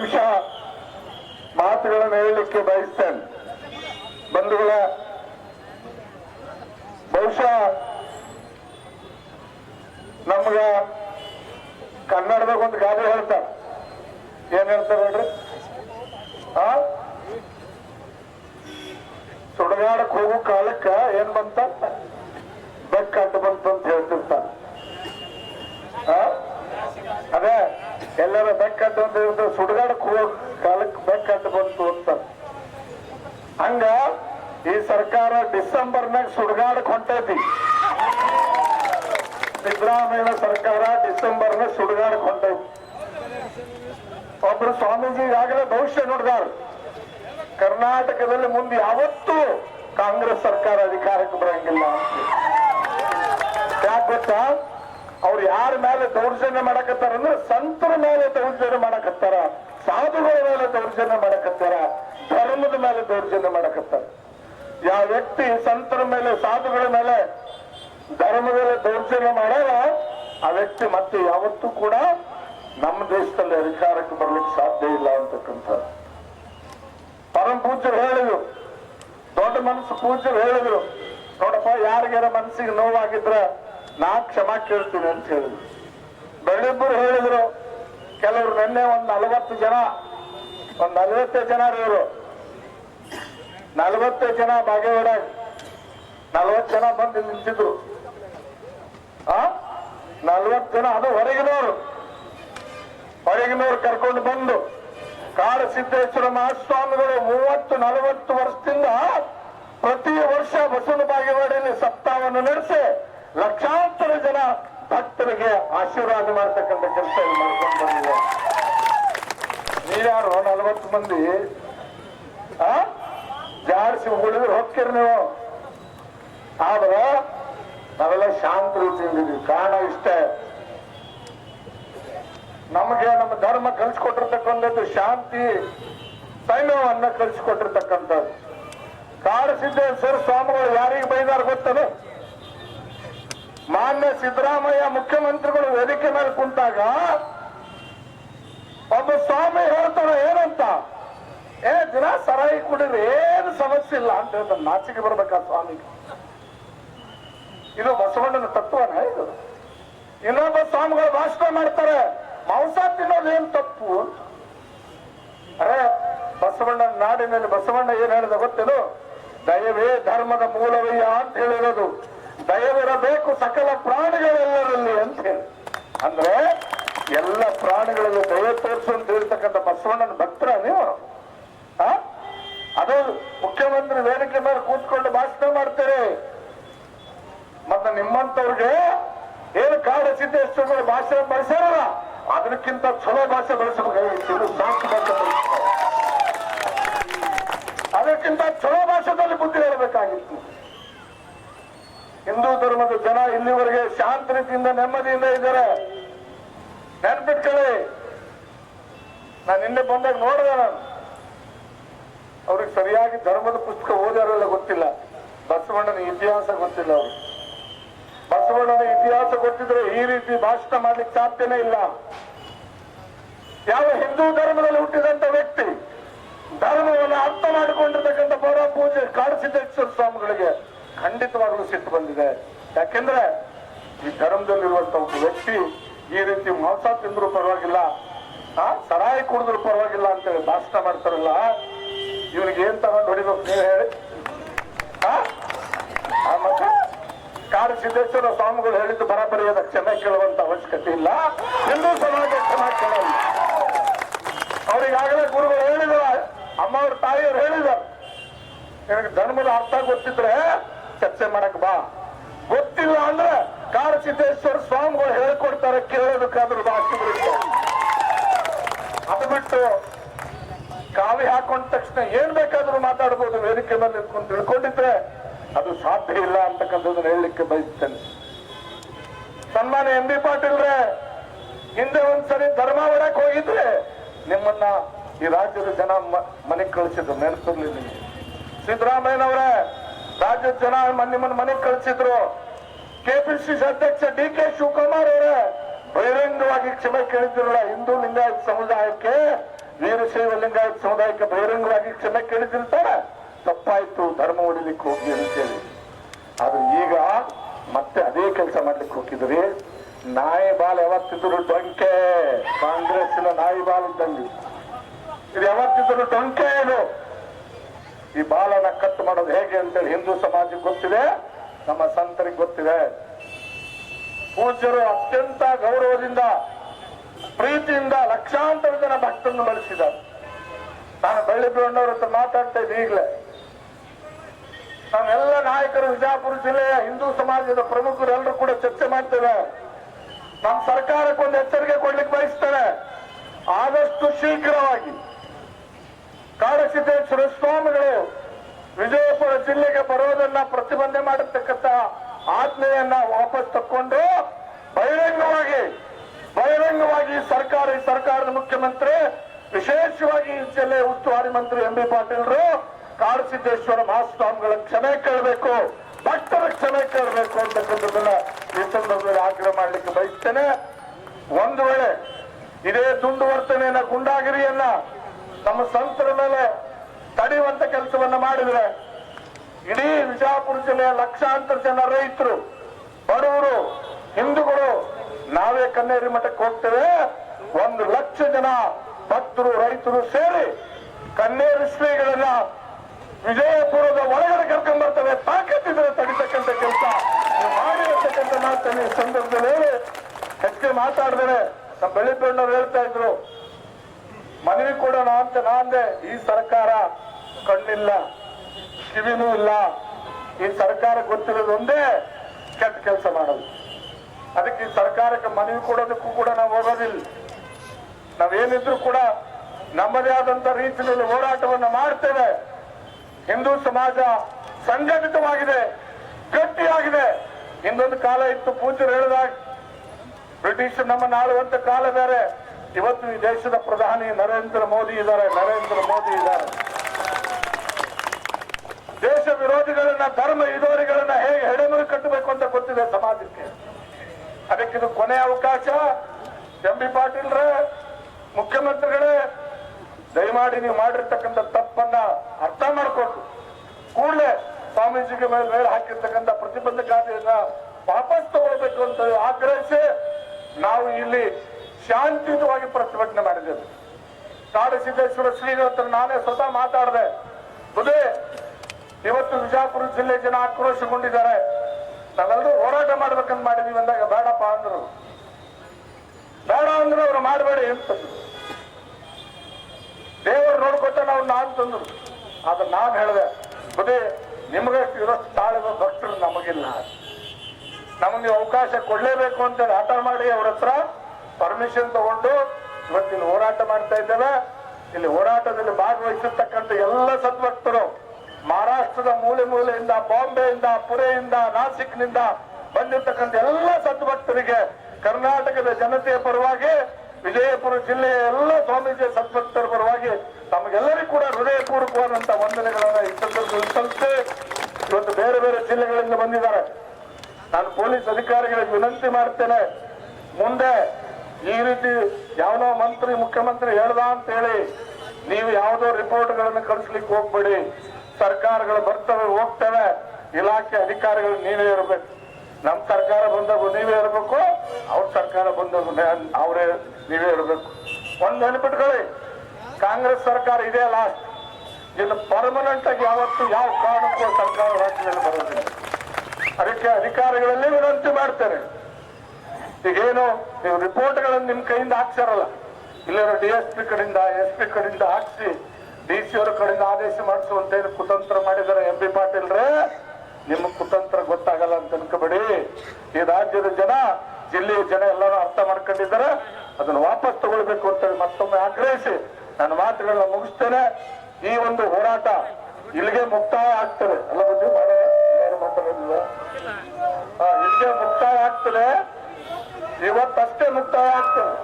ನಿಮಿಷ ಮಾತುಗಳನ್ನು ಹೇಳಲಿಕ್ಕೆ ಬಯಸ್ತೇನೆ. ಬಂಧುಗಳ, ಬಹುಶಃ ನಮ್ಗ ಕನ್ನಡದಾಗ ಒಂದು ಗಾದೆ ಹೇಳ್ತಾರ. ಏನ್ ಹೇಳ್ತಾರ ನೋಡ್ರಿ ಆ? ಸುಡಗಾಡಕ್ ಹೋಗೋ ಕಾಲಕ್ಕ ಏನ್ ಬಂತ? ಬೆಕ್ಕ ಅಡ್ಡ ಬಂತು ಅಂತ ಹೇಳ್ತಿರ್ತಾರ? ಅದೇ ಎಲ್ಲರ ಬೆಕ್ಕಡ್ಡು ಅಂತ ಹೇಳ್ತಾರೆ ಹೋಗ ಕಾಲಕ್ಕೆ ಬೆಕ್ಕಡ್ಡು ಬಂತು ಅಂತ. ಹಂಗ ಈ ಸರ್ಕಾರ ಡಿಸೆಂಬರ್ನಾಗ ಸುಡ್ಗಾಡಕ್ ಹೊಂಟೈತಿ. ಸಿದ್ದರಾಮಯ್ಯ ಸರ್ಕಾರ ಡಿಸೆಂಬರ್ನ ಸುಡ್ಗಾಡಕ್ ಹೊಂಟೈತಿ. ಒಬ್ರು ಸ್ವಾಮೀಜಿ ಈಗಾಗಲೇ ಭವಿಷ್ಯ ನೋಡಿದಾರ. ಕರ್ನಾಟಕದಲ್ಲಿ ಮುಂದೆ ಯಾವತ್ತೂ ಕಾಂಗ್ರೆಸ್ ಸರ್ಕಾರ ಅಧಿಕಾರಕ್ಕೆ ಬರಂಗಿಲ್ಲ ಅಂತ. ಯಾಕೆ ಗೊತ್ತಾ? ಅವ್ರು ಯಾರ ಮೇಲೆ ದೌರ್ಜನ್ಯ ಮಾಡಕತ್ತಾರ ಅಂದ್ರೆ ಸಂತರ ಮೇಲೆ ದೌರ್ಜನ್ಯ ಮಾಡಕತ್ತಾರ, ಸಾಧುಗಳ ಮೇಲೆ ದೌರ್ಜನ್ಯ ಮಾಡಕತ್ತಾರ, ಧರ್ಮದ ಮೇಲೆ ದೌರ್ಜನ್ಯ ಮಾಡಕತ್ತಾರ. ಯಾವ ವ್ಯಕ್ತಿ ಸಂತರ ಮೇಲೆ, ಸಾಧುಗಳ ಮೇಲೆ ಧರ್ಮದಲ್ಲಿ ದೌರ್ಜನ್ಯ ಮಾಡಲ್ಲ ಆ ವ್ಯಕ್ತಿ ಮತ್ತೆ ಯಾವತ್ತೂ ಕೂಡ ನಮ್ಮ ದೇಶದಲ್ಲಿ ಅಧಿಕಾರಕ್ಕೆ ಬರ್ಲಿಕ್ಕೆ ಸಾಧ್ಯ ಇಲ್ಲ ಅಂತಕ್ಕಂಥ ಪರಮ ಪೂಜ್ಯರು ಹೇಳಿದ್ರು, ದೊಡ್ಡ ಮನಸ್ಸು ಪೂಜ್ಯರು ಹೇಳಿದ್ರು, ನೋಡಪ್ಪ, ಯಾರಿಗಾರ ಮನಸ್ಸಿಗೆ ನೋವಾಗಿದ್ರ ನಾ ಕ್ಷಮ ಕೇಳ್ತೀನಿ ಅಂತ ಹೇಳಿದ್ರು. ಬೆಳ್ಳಿಬ್ಬರು ಹೇಳಿದ್ರು, ಕೆಲವರು ನಿನ್ನೆ ಒಂದ್ ನಲವತ್ತು ಜನ, ಒಂದ್ ನಲವತ್ತೈದು ಜನ ಇವರು ನಲವತ್ತೈದು ಜನ ಬಾಗೇವಾಡ ನಲವತ್ತು ಜನ ಬಂದು ನಿಂತಿದ್ರು. ಆ? ನಲವತ್ತು ಜನ ಅದು ಹೊರಗಿನವರು. ಹೊರಗಿನವ್ರು ಕರ್ಕೊಂಡು ಬಂದು ಕಾಡ ಸಿದ್ದೇಶ್ವರ ಮಹಾಸ್ವಾಮಿಗಳು ಮೂವತ್ತು, ನಲವತ್ತು ವರ್ಷದಿಂದ ಪ್ರತಿ ವರ್ಷ ಬಸವನ ಬಾಗೇವಾಡಿಯಲ್ಲಿ ಸಪ್ತಾಹವನ್ನು ನಡೆಸಿ ಭಕ್ತರಿಗೆ ಆಶೀರ್ವಾದ ಮಾಡ್ತಕ್ಕಂಥ ಕೆಲಸ ಇಲ್ಲಿ ಮಾಡ್ಕೊಂಡು ಬಂದಿದೆ. ನೀವ್ಯಾರು ನಲವತ್ತು ಮಂದಿ? ಆ? ಜಾಡಿಸಿ ಉಳಿದ್ರೆ ಹೋಗ್ತೀರಿ ನೀವು. ಆದ್ರೆ ನಾವೆಲ್ಲ ಶಾಂತ ರೀತಿಯಿಂದ ಕಾರಣ ಇಷ್ಟೇ. ನಮಗೆ ನಮ್ಮ ಧರ್ಮ ಕಲಿಸ್ಕೊಟ್ಟಿರ್ತಕ್ಕಂಥದ್ದು ಶಾಂತಿ ಸಂಯಮವನ್ನ ಕಲಿಸ್ಕೊಟ್ಟಿರ್ತಕ್ಕಂಥದ್ದು. ಕಾಡು ಸರ್ ಸ್ವಾಮಿಗಳು ಯಾರಿಗೆ ಬೈದಾರ ಗೊತ್ತನು? ಮಾನ್ಯ ಸಿದ್ದರಾಮಯ್ಯ ಮುಖ್ಯಮಂತ್ರಿಗಳು ವೇದಿಕೆ ಮೇಲೆ ಕುಂತಾಗ ಒಬ್ಬ ಸ್ವಾಮಿ ಹೇಳ್ತಾರ, ಏನಂತ? ಏ, ದಿನ ಸರಾಯಿ ಕುಡಿದ್ರೆ ಏನು ಸಮಸ್ಯೆ ಇಲ್ಲ, ಅಂತ ಹೇಳ್ತಾನೆ. ನಾಚಿಕೆ ಬರ್ಬೇಕಾ ಸ್ವಾಮಿಗೆ? ಇದು ಬಸವಣ್ಣನ ತತ್ವನ ಇದು? ಇನ್ನೊಬ್ಬ ಸ್ವಾಮಿಗಳು ಭಾಷಣ ಮಾಡ್ತಾರೆ, ಮಾಂಸ ತಿನ್ನೋದು ಏನ್ ತಪ್ಪು. ಅರೆ ಬಸವಣ್ಣನ ನಾಡಿನಲ್ಲಿ ಬಸವಣ್ಣ ಏನ್ ಹೇಳಿದ ಗೊತ್ತೇನು? ದಯವೇ ಧರ್ಮದ ಮೂಲವಯ್ಯ ಅಂತ ಹೇಳಿರೋದು. ದಯವಿರಬೇಕು ಸಕಲ ಪ್ರಾಣಿಗಳೆಲ್ಲರಲ್ಲಿ ಅಂತ ಹೇಳಿ. ಅಂದ್ರೆ ಎಲ್ಲ ಪ್ರಾಣಿಗಳಲ್ಲೂ ದಯ ತೋರಿಸು ಅಂತ ಹೇಳ್ತಕ್ಕಂಥ ಬಸವಣ್ಣನ ಭಕ್ತರ ನೀವು? ಅದು ಮುಖ್ಯಮಂತ್ರಿ ವೇದಿಕೆ ಮೇಲೆ ಕೂತ್ಕೊಂಡು ಭಾಷಣ ಮಾಡ್ತಾರೆ. ಮತ್ತೆ ನಿಮ್ಮಂತವ್ರಿಗೆ ಏನು ಕಾಡ ಸಿದ್ದೇಶ್ವರ ಭಾಷೆ ಬಳಸ್ಯಾರ ಅದಕ್ಕಿಂತ ಚಲೋ ಭಾಷೆ ಬಳಸಬೇಕಾಗಿತ್ತು ಅದಕ್ಕಿಂತ ಚಲೋ ಭಾಷೆದಲ್ಲಿ ಬುದ್ಧಿ ಹೇಳಬೇಕಾಗಿತ್ತು. ಹಿಂದೂ ಧರ್ಮದ ಜನ ಇಲ್ಲಿವರೆಗೆ ಶಾಂತ ರೀತಿಯಿಂದ ನೆಮ್ಮದಿಯಿಂದ ಇದ್ದಾರೆ. ನೆನ್ಪಿಟ್ಕೊಳ್ಳಿ. ನಾನು ನಿನ್ನೆ ಬಂದಾಗ ನೋಡಿದೆ ನಾನು. ಅವ್ರಿಗೆ ಸರಿಯಾಗಿ ಧರ್ಮದ ಪುಸ್ತಕ ಓದಾರಲ್ಲ ಗೊತ್ತಿಲ್ಲ. ಬಸವಣ್ಣನ ಇತಿಹಾಸ ಗೊತ್ತಿಲ್ಲ ಅವ್ರು ಬಸವಣ್ಣನ ಇತಿಹಾಸ ಗೊತ್ತಿದ್ರೆ ಈ ರೀತಿ ಭಾಷಣ ಮಾಡ್ಲಿಕ್ಕೆ ಸಾಧ್ಯನೇ ಇಲ್ಲ. ಯಾವ ಹಿಂದೂ ಧರ್ಮದಲ್ಲಿ ಹುಟ್ಟಿದಂತ ವ್ಯಕ್ತಿ ಧರ್ಮವನ್ನು ಅರ್ಥ ಮಾಡಿಕೊಂಡಿರ್ತಕ್ಕಂಥ ಪೂಜೆ ಕಾಡಸಿದ್ದೇಶ್ವರ ಸ್ವಾಮಿಗಳಿಗೆ ಖಂಡಿತವಾಗ್ಲೂ ಸಿಟ್ಟು ಬಂದಿದೆ. ಯಾಕೆಂದ್ರೆ ಈ ಧರ್ಮದಲ್ಲಿರುವಂತ ಒಬ್ಬ ವ್ಯಕ್ತಿ ಈ ರೀತಿ ಮಾಂಸ ತಿಂದ್ರು ಪರವಾಗಿಲ್ಲ, ಆ, ಸರಾಯಿ ಕುಡಿದ್ರು ಪರವಾಗಿಲ್ಲ ಅಂತೇಳಿ ಭಾಷಣ ಮಾಡ್ತಾರಲ್ಲ ಇವ್ರಿಗೆ ಏನ್ ತಗೊಂಡು ಹೊಡಿಬೇಕು ನೀವು ಹೇಳಿ. ಮತ್ತೆ ಕಾಡು ಸಿದ್ದೇಶ್ವರ ಸ್ವಾಮಿಗಳು ಹೇಳಿದ್ದು ಬರಾಬರಿಯಾದ ಚೆನ್ನಾಗಿ ಕೇಳುವಂತ ಅವಶ್ಯಕತೆ ಇಲ್ಲ. ಹಿಂದೂ ಸಮಾಜ ಚೆನ್ನಾಗಿ ಕೇಳಲ್ಲ. ಅವ್ರಿಗಾಗಲೇ ಗುರುಗಳು ಹೇಳಿದ್ರ ಅಮ್ಮ ಅವ್ರ ತಾಯಿಯವ್ರು ಹೇಳಿದ ನಿನಗೆ ಧರ್ಮದ ಅರ್ಥ ಗೊತ್ತಿದ್ರೆ ಚರ್ಚೆ ಮಾಡಕ್ ಬಾ. ಗೊತ್ತಿಲ್ಲ ಅಂದ್ರೆ ಕಾಡು ಸಿದ್ದೇಶ್ವರ ಸ್ವಾಮಿಗಳು ಹೇಳ್ಕೊಡ್ತಾರ, ಕೇಳೋದಕ್ಕಾದ್ರೂ ಭಾಷೆ ಬಿಡುತ್ತೆ ಅದು ಬಿಟ್ಟು ಕಾವಿ ಹಾಕೊಂಡ ತಕ್ಷಣ ಏನ್ ಬೇಕಾದ್ರೂ ಮಾತಾಡ್ಬೋದು, ವೇದಿಕೆ ಮೇಲೆ ನಿಂತ್ಕೊಂಡು ತಿಳ್ಕೊಂಡಿದ್ರೆ ಅದು ಸಾಧ್ಯ ಇಲ್ಲ ಅಂತಕ್ಕಂಥದ್ದನ್ನ ಹೇಳಲಿಕ್ಕೆ ಬಯಸ್ತೇನೆ. ಸನ್ಮಾನ್ಯ ಎಂ ಬಿ ಪಾಟೀಲ್ರೆ ಹಿಂದೆ ಒಂದ್ಸರಿ ಧರ್ಮ ಹೊಡಕ್ ಹೋಗಿದ್ರೆ ನಿಮ್ಮನ್ನ ಈ ರಾಜ್ಯದ ಜನ ಮನೆಗೆ ಕಳಿಸಿದ್ರು ನೆನಪಿರ್ಲಿ ಸಿದ್ದರಾಮಯ್ಯನವರೇ ರಾಜ್ಯದ ಜನ ನಿಮ್ಮನ್ನ ಮನೆಗೆ ಕಳಿಸಿದ್ರು. ಕೆಪಿಸಿಸಿ ಅಧ್ಯಕ್ಷ ಡಿ ಕೆ ಶಿವಕುಮಾರ್ ಅವರೇ, ಬಹಿರಂಗವಾಗಿ ಕ್ಷಮೆ ಕೇಳಿದ್ರಲ್ಲ ಹಿಂದೂ ಲಿಂಗಾಯತ ಸಮುದಾಯಕ್ಕೆ ವೀರಶೈವ ಲಿಂಗಾಯತ ಸಮುದಾಯಕ್ಕೆ ಬಹಿರಂಗವಾಗಿ ಕ್ಷಮೆ ಕೇಳಿದಿರ್ತಾರೆ ತಪ್ಪಾಯ್ತು, ಧರ್ಮ ಉಳಿಲಿಕ್ಕೆ ಹೋಗಿ ಅಂತೇಳಿ ಆದ್ರೆ ಈಗ ಮತ್ತೆ ಅದೇ ಕೆಲಸ ಮಾಡ್ಲಿಕ್ಕೆ ಹೋಗಿದ್ರಿ. ನಾಯಿ ಬಾಲ್ ಯಾವತ್ತಿದ್ರು ಡೊಂಕೆ. ಕಾಂಗ್ರೆಸ್ನ ನಾಯಿ ಬಾಲ್ ಇದ್ದಂಗೆ. ಇದು ಯಾವತ್ತಿದ್ರು ಡೊಂಕೆ ಇದು. ಈ ಬಾಲನ ಕಟ್ ಮಾಡೋದು ಹೇಗೆ ಅಂತೇಳಿ ಹಿಂದೂ ಸಮಾಜಕ್ಕೆ ಗೊತ್ತಿದೆ, ನಮ್ಮ ಸಂತರಿಗೆ ಗೊತ್ತಿದೆ. ಪೂಜ್ಯರು ಅತ್ಯಂತ ಗೌರವದಿಂದ, ಪ್ರೀತಿಯಿಂದ ಲಕ್ಷಾಂತರ ಜನ ಭಕ್ತರನ್ನು ಬಳಸಿದ್ದಾರೆ ನಾನು ಬಳ್ಳಿ ಬೇಣ್ಣವ್ರ ಹತ್ರ ಮಾತಾಡ್ತಾ ಇದ್ದೆ ಈಗಲೇ. ನಾವೆಲ್ಲ ನಾಯಕರು ವಿಜಯಪುರ ಜಿಲ್ಲೆಯ ಹಿಂದೂ ಸಮಾಜದ ಪ್ರಮುಖರು ಎಲ್ಲರೂ ಕೂಡ ಚರ್ಚೆ ಮಾಡ್ತೇವೆ ನಮ್ಮ ಸರ್ಕಾರಕ್ಕೆ ಒಂದು ಎಚ್ಚರಿಕೆ ಕೊಡ್ಲಿಕ್ಕೆ ಬಯಸ್ತಾರೆ. ಆದಷ್ಟು ಶೀಘ್ರವಾಗಿ. ಕಾಡಸಿದ್ದೇಶ್ವರ ಸ್ವಾಮಿಗಳು ವಿಜಯಪುರ ಜಿಲ್ಲೆಗೆ ಬರೋದನ್ನ ಬಂದೆ ಮಾಡಿರ್ತಕ್ಕಂಥ ಆಜ್ಞೆಯನ್ನ ವಾಪಸ್ ತಕ್ಕೊಂಡು ಬಹಿರಂಗವಾಗಿ ಬಹಿರಂಗವಾಗಿ ಸರ್ಕಾರ ಸರ್ಕಾರದ ಮುಖ್ಯಮಂತ್ರಿ, ವಿಶೇಷವಾಗಿ ಈ ಜಿಲ್ಲೆಯ ಉಸ್ತುವಾರಿ ಮಂತ್ರಿ ಎಂ ಬಿ ಪಾಟೀಲ್ರು ಕಾಡಸಿದ್ದೇಶ್ವರ ಮಹಾಸ್ವಾಮಿಗಳ ಕ್ಷಮೆ ಕೇಳಬೇಕು, ಭಕ್ತರ ಕ್ಷಮೆ ಕೇಳಬೇಕು ಅಂತಕ್ಕಂಥದ್ದನ್ನ ಈ ಸಂದರ್ಭದಲ್ಲಿ ಆಗ್ರಹ ಮಾಡಲಿಕ್ಕೆ ಬಯಸ್ತೇನೆ. ಒಂದು ವೇಳೆ ಇದೇ ದುಂದುವರ್ತನೆಯನ್ನ ಗುಂಡಾಗಿರಿಯನ್ನ ನಮ್ಮ ಸಂತರ ಮೇಲೆ ತಡೆಯುವಂತ ಕೆಲಸವನ್ನ ಮಾಡಿದ್ರೆ ಇಡೀ ವಿಜಯಪುರ ಜಿಲ್ಲೆಯ ಲಕ್ಷಾಂತರ ಜನ ರೈತರು, ಬಡವರು, ಹಿಂದೂಗಳು, ನಾವೇ ಕನ್ನೇರಿ ಮಠಕ್ಕೆ ಹೋಗ್ತೇವೆ. ಒಂದು ಲಕ್ಷ ಜನ ಭಕ್ತರು, ರೈತರು ಸೇರಿ ಕನ್ನೇರಿ ಶ್ರೀಗಳನ್ನ ವಿಜಯಪುರದ ಒಳಗಡೆ ಕರ್ಕೊಂಡ್ ಬರ್ತವೆ. ತಾಕತ್ತಿದ್ರೆ ತಡಿತಕ್ಕಂಥ ಕೆಲಸ. ಮಾಡಿರತಕ್ಕಂಥ ಮಾತನ್ನು ಈ ಸಂದರ್ಭದಲ್ಲಿ ಹೆಚ್ಚಿಗೆ ಮಾತಾಡಿದರೆ ನಮ್ಮ ಬೆಳ್ಳಿಬಣ್ಣವ್ರು ಹೇಳ್ತಾ ಇದ್ರು. ಮನವಿ ಕೊಡೋಣ ಅಂತ ನಾಂದೆ. ಈ ಸರ್ಕಾರ ಕಣ್ಣಿಲ್ಲ. ಕಿವಿನೂ ಇಲ್ಲ. ಈ ಸರ್ಕಾರ ಗೊತ್ತಿರೋದೊಂದೇ ಕೆಟ್ಟ ಕೆಲಸ ಮಾಡೋದು. ಅದಕ್ಕೆ ಈ ಸರ್ಕಾರಕ್ಕೆ ಮನವಿ ಕೊಡೋದಕ್ಕೂ ಕೂಡ ನಾವು ಹೋಗೋದಿಲ್ಲ. ನಾವೇನಿದ್ರು ಕೂಡ ನಮ್ಮದೇ ಆದಂತ ರೀತಿಯಲ್ಲಿ ಹೋರಾಟವನ್ನು ಮಾಡ್ತೇವೆ. ಹಿಂದೂ ಸಮಾಜ ಸಂಘಟಿತವಾಗಿದೆ, ಗಟ್ಟಿಯಾಗಿದೆ. ಹಿಂದೊಂದು ಕಾಲ ಇತ್ತು, ಪೂಜ್ಯರು ಹೇಳಿದಾಗ ಬ್ರಿಟಿಷ್ ನಮ್ಮ ಆಳುವಂತ ಕಾಲ ಬೇರೆ. ಇವತ್ತು ಈ ದೇಶದ ಪ್ರಧಾನಿ ನರೇಂದ್ರ ಮೋದಿ ಇದ್ದಾರೆ, ನರೇಂದ್ರ ಮೋದಿ ಇದ್ದಾರೆ. ವಿರೋಧಿಗಳನ್ನ ಧರ್ಮ ವಿರೋಧಿಗಳನ್ನ ಹೇಗೆ ಹೆಡೆಮುರಿ ಕಟ್ಟಬೇಕು ಅಂತ ಗೊತ್ತಿದೆ ಸಮಾಜಕ್ಕೆ. ಅದಕ್ಕಿದು ಕೊನೆ ಅವಕಾಶ. ಎಂ ಬಿ ಪಾಟೀಲ್ರೇ, ಮುಖ್ಯಮಂತ್ರಿಗಳೇ, ದಯಮಾಡಿ ನೀವು ಮಾಡಿರ್ತಕ್ಕಂಥ ತಪ್ಪನ್ನ ಅರ್ಥ ಮಾಡಿಕೊಂಡು ಕೂಡಲೇ ಸ್ವಾಮೀಜಿಗೆ ಮೇಲೆ ಮೇಲೆ ಹಾಕಿರ್ತಕ್ಕಂಥ ಪ್ರತಿಬಂಧಕಾದಿಯನ್ನ ವಾಪಸ್ ತಗೊಳ್ಬೇಕು ಅಂತ ಆಗ್ರಹಿಸಿ ನಾವು ಇಲ್ಲಿ ಶಾಂತಿಯುತವಾಗಿ ಪ್ರತಿಭಟನೆ ಮಾಡಿದ್ದೇವೆ. ಕಾಡಸಿದ್ದೇಶ್ವರ ಹತ್ರ ನಾನೇ ಸ್ವತಃ ಮಾತಾಡಿದೆ. ಬುದೇ ಇವತ್ತು ವಿಜಾಪುರ ಜಿಲ್ಲೆ ಜನ ಆಕ್ರೋಶಗೊಂಡಿದ್ದಾರೆ. ನಾವೆಲ್ಲರೂ ಹೋರಾಟ ಮಾಡ್ಬೇಕಂತ ಮಾಡಿದೀವಿ ಅಂದಾಗ ಬೇಡಪ್ಪ ಅಂದ್ರು. ಬೇಡ ಅಂದ್ರೆ ಅವ್ರು ಮಾಡಬೇಡಿ ಅಂತ ದೇವರು ನೋಡ್ಕೊತ ನಾವು ನಾನು ತಂದ್ರು ಆದ್ರೆ ನಾನು ಹೇಳಿದೆ ಬುದೇ ನಿಮಗಷ್ಟು ಇರೋ ತಾಳಿದ ಭಕ್ತರು ನಮಗಿಲ್ಲ. ನಮಗೆ ಅವಕಾಶ ಕೊಡ್ಲೇಬೇಕು ಅಂತೇಳಿ ಹಠ ಮಾಡಿ ಅವ್ರ ಹತ್ರ ಪರ್ಮಿಷನ್ ತಗೊಂಡು ಇವತ್ತಿಲ್ಲಿ ಹೋರಾಟ ಮಾಡ್ತಾ ಇದ್ದೇವೆ. ಇಲ್ಲಿ ಹೋರಾಟದಲ್ಲಿ ಭಾಗವಹಿಸಿರ್ತಕ್ಕಂಥ ಎಲ್ಲ ಸದ್ಭಕ್ತರು. ಮಹಾರಾಷ್ಟ್ರದ ಮೂಲೆ ಮೂಲೆಯಿಂದ, ಬಾಂಬೆಯಿಂದ ಪುಣೆಯಿಂದ ನಾಸಿಕ್ನಿಂದ ಬಂದಿರತಕ್ಕಂಥ ಎಲ್ಲ ಸದ್ಭಕ್ತರಿಗೆ ಕರ್ನಾಟಕದ ಜನತೆಯ ಪರವಾಗಿ, ವಿಜಯಪುರ ಜಿಲ್ಲೆಯ ಎಲ್ಲ ಸ್ವಾಮೀಜಿಯ ಸದ್ಭಕ್ತರ ಪರವಾಗಿ ತಮಗೆಲ್ಲರಿಗೂ ಕೂಡ ಹೃದಯಪೂರ್ವಕವಾದಂತಹ ವಂದನೆಗಳನ್ನ ಈ ಸಂದರ್ಭದಲ್ಲಿ ಸಲ್ಲಿಸಿ ಇವತ್ತು ಬೇರೆ ಬೇರೆ ಜಿಲ್ಲೆಗಳಿಂದ ಬಂದಿದ್ದಾರೆ. ನಾನು ಪೊಲೀಸ್ ಅಧಿಕಾರಿಗಳಿಗೆ ವಿನಂತಿ ಮಾಡ್ತೇನೆ, ಮುಂದೆ ಈ ರೀತಿ ಯಾವನೋ ಮಂತ್ರಿ ಮುಖ್ಯಮಂತ್ರಿ ಹೇಳ್ದ ಅಂತ ಹೇಳಿ ನೀವು ಯಾವುದೋ ರಿಪೋರ್ಟ್ಗಳನ್ನು ಕಳಿಸ್ಲಿಕ್ಕೆ ಹೋಗ್ಬೇಡಿ. ಸರ್ಕಾರಗಳು ಬರ್ತವೆ, ಹೋಗ್ತವೆ, ಇಲಾಖೆ ಅಧಿಕಾರಿಗಳು ನೀವೇ ಇರಬೇಕು. ನಮ್ ಸರ್ಕಾರ ಬಂದಾಗ ನೀವೇ ಇರಬೇಕು, ಅವ್ರ ಸರ್ಕಾರ ಬಂದಾಗ ಅವರೇ ನೀವೇ ಇರಬೇಕು. ಒಂದ್ ನೆನಪಿಟ್ಕೊಳ್ಳಿ, ಕಾಂಗ್ರೆಸ್ ಸರ್ಕಾರ ಇದೆ ಲಾಸ್ಟ್ ಇನ್ನು ಪರ್ಮನೆಂಟ್ ಆಗಿ ಯಾವತ್ತು ಯಾವ ಕಾರಣಕ್ಕೂ ಸರ್ಕಾರ ರಾಜ್ಯದಲ್ಲಿ ಬರೋದಿಲ್ಲ. ಅದಕ್ಕೆ ಅಧಿಕಾರಿಗಳಲ್ಲಿ ವಿನಂತಿ ಮಾಡ್ತಾರೆ ಈಗೇನು ನೀವು ರಿಪೋರ್ಟ್ಗಳನ್ನು ನಿಮ್ ಕೈಯಿಂದ ಹಾಕ್ಸಾರಲ್ಲ ಇಲ್ಲಿರೋ ಡಿ ಎಸ್ ಪಿ ಕಡೆಯಿಂದ ಎಸ್ ಪಿ ಕಡೆಯಿಂದ ಹಾಕ್ಸಿ ಡಿ ಸಿ ಅವರ ಕಡೆಯಿಂದ ಆದೇಶ ಮಾಡಿಸುವಂತ ಏನು ಕುತಂತ್ರ ಮಾಡಿದಾರೆ ಎಂ ಬಿ ಪಾಟೀಲ್ರೇ ನಿಮ್ಮ ಕುತಂತ್ರ ಗೊತ್ತಾಗಲ್ಲ ಅಂತ ಅನ್ಕೋಬೇಡಿ. ಈ ರಾಜ್ಯದ ಜನ, ಜಿಲ್ಲೆಯ ಜನ ಎಲ್ಲರೂ ಅರ್ಥ ಮಾಡ್ಕೊಂಡಿದ್ದಾರೆ. ಅದನ್ನು ವಾಪಸ್ ತಗೊಳ್ಬೇಕು ಅಂತೇಳಿ ಮತ್ತೊಮ್ಮೆ ಆಗ್ರಹಿಸಿ. ನನ್ನ ಮಾತುಗಳನ್ನ ಮುಗಿಸ್ತೇನೆ. ಈ ಒಂದು ಹೋರಾಟ ಇಲ್ಲಿಗೆ ಮುಕ್ತಾಯ ಆಗ್ತದೆ. ಮಾಡೋ ಯಾರು ಮಾತಾಡೋದಿಲ್ಲ. ಇಲ್ಲಿಗೆ ಮುಕ್ತಾಯ ಆಗ್ತದೆ. ಇವತ್ತಷ್ಟೇ ಮುಕ್ತಾಯ ಆಗ್ತದೆ.